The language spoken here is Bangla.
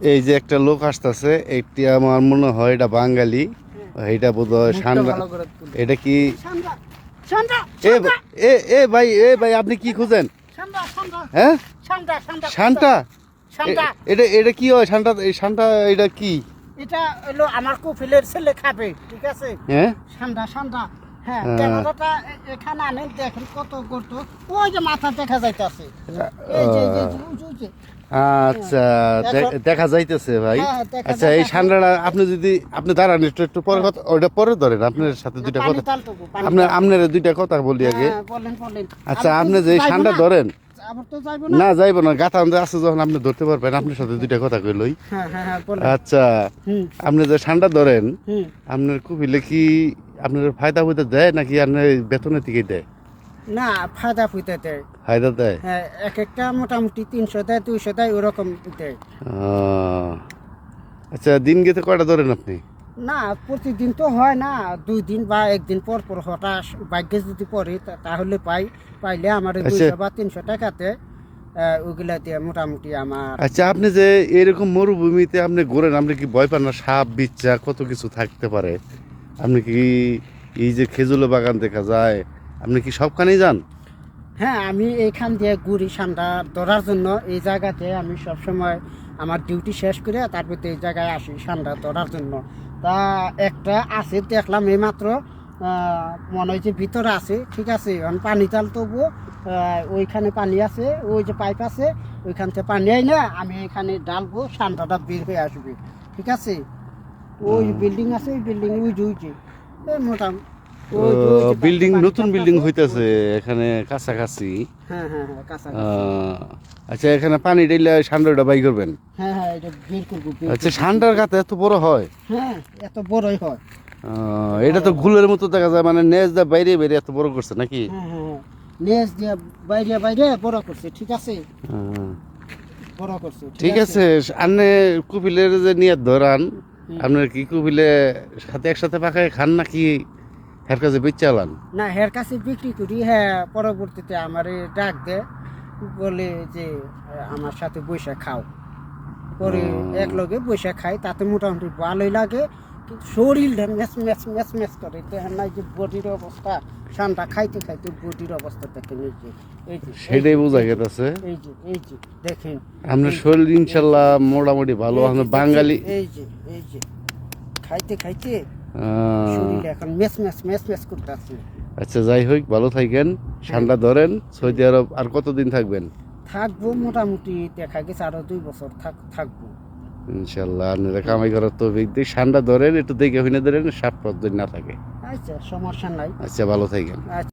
এই যে একটা লোক আসতেছে এইটি আমার মনে হয় এটা বাঙালি। এটা বোধ হয়। এটা কি? এ এ ভাই এ ভাই আপনি কি খুঁজেন? হ্যাঁ? শান্তা এটা এটা কি হয়? শান্তা এই শান্তা এটা কি? এটা হলো আমার কপিলের ছেলে খাবে ঠিক আছে? হ্যাঁ? সান্ডা সান্ডা। হ্যাঁ হ্যাঁ। ক্যামেরাটা এখানে আনেন দেখেন কত করতো ওই যে মাথা দেখা যাইতেছে। এই যে এই যে, এই যে, ওই যে, ওই যে। আচ্ছা দেখা যাইতেছে ভাই। হ্যাঁ, আচ্ছা এই। সান্ডাটা আপনি যদি আপনি দাঁড়ান একটু একটু পরে কথা ওইটা পরে ধরেন আপনার সাথে দুইটা কথা আপনার আপনার দুইটা কথা বলি আগে। আচ্ছা আপনি যে সান্ডা ধরেন। না। যাইব না গাথা আমাদের আছে যখন আপনি ধরতে পারবেন আপনার সাথে দুইটা কথা হ্যাঁ বলেন। আচ্ছা আপনি যে সান্ডা ধরেন আপনার কুপিলে কি আপনার ফায়দা ফুয়দা দেয় নাকি আপনার বেতনের থেকে দেয়? না ফায়দা ফুইতে দেয়। ফায়দা দেয়? হ্যাঁ এক একটা মোটামুটি তিনশো দেয় দুইশো দেয় ওরকম দেয়। আচ্ছা দিন গেতে কয়টা ধরেন আপনি? না প্রতিদিন তো হয় না দুই দিন বা একদিন পর পর হঠাৎ ভাগ্যে যদি পড়ে তাহলে পাই পাইলে আমার আচ্ছা। দুইশো বা তিনশো টাকাতে ওগুলা দিয়ে মোটামুটি আমার আচ্ছা আপনি যে এরকম মরুভূমিতে আপনি ঘোরেন আপনি কি ভয় পান না? সাপ বিচ্ছা কত কিছু থাকতে পারে? আপনি কি এই যে খেজুর বাগান দেখা যায়, আপনি কি সবখানেই যান? হ্যাঁ আমি এইখান দিয়ে ঘুরি সান্ডা ধরার জন্য। এই জায়গাতে আমি সবসময় আমার ডিউটি শেষ করে তারপর তো এই জায়গায় আসি সান্ডা ধরার জন্য। তা একটা আছে, দেখলাম এইমাত্র মনে হয় যে ভিতরে আছে, ঠিক আছে পানি চাল তবুও ওইখানে পানি আছে, ওই যে পাইপ আছে, ওইখান থেকে পানি আই না আমি এখানে ডালবো সান্ডাটা বের হয়ে আসবে, ঠিক আছে? ওই বিল্ডিং আছে ওই বিল্ডিং ওই এই ওই যে বিল্ডিং নতুন বিল্ডিং হইতেছে এখানে কাছাকাছি। হ্যাঁ হ্যাঁ হ্যাঁ আচ্ছা এখানে পানি ডাইলে সান্ডাটা বাই করবেন? হ্যাঁ হ্যাঁ এটা বের করব আচ্ছা সান্ডার গাতে এত বড় হয়? হ্যাঁ এত বড়ই হয়। এটা তো গুলের মতো দেখা যায় মানে নেজ দা বাইরে বাইরে এত বড় করছে নাকি? হ্যাঁ হ্যাঁ হ্যাঁ। নেজ দিয়ে বাইরে বাইরে বড় করছে ঠিক আছে? বড় করছে ঠিক আছে? আপনি কুপিলের যে নিয়ে ধরান আপনার কি কুপিলে সাথে একসাথে পাকায় খান নাকি এর কাছে বেচালান না হের কাছে বিক্রি করি হ্যাঁ পরবর্তীতে আমার ডাক দেয় বলে যে আমার সাথে বৈশা খাও পরে এক লগে বৈশা খাই তাতে মোটামুটি ভালোই লাগে শরীরটা ম্যাচ ম্যাচ ম্যাচ ম্যাচ করে দেখেন না যে বডির অবস্থা ঠান্ডা খাইতে খাইতে বডির অবস্থা দেখেন এই যে এই যে সেটাই বোঝা গেছে এই যে এই যে দেখেন আপনার শরীর ইনশাল্লাহ মোটামুটি ভালো বাঙালি এই যে এই যে খাইতে খাইতে শরীর এখন ম্যাচ ম্যাচ ম্যাচ ম্যাচ করতে আচ্ছা যাই হোক ভালো থাকেন ঠান্ডা ধরেন সৌদি আরব আর কতদিন থাকবেন? থাকব মোটামুটি দেখা গেছে আরও দুই বছর থাক থাকব। ইনশাল্লাহ আপনারা কামাই করার তো দিক। ঠান্ডা ধরেন একটু দেখে হইনে ধরেন সাপ পদ্ধতি না থাকে। আচ্ছা সমস্যা নাই। আচ্ছা ভালো থাকেন। আচ্ছা।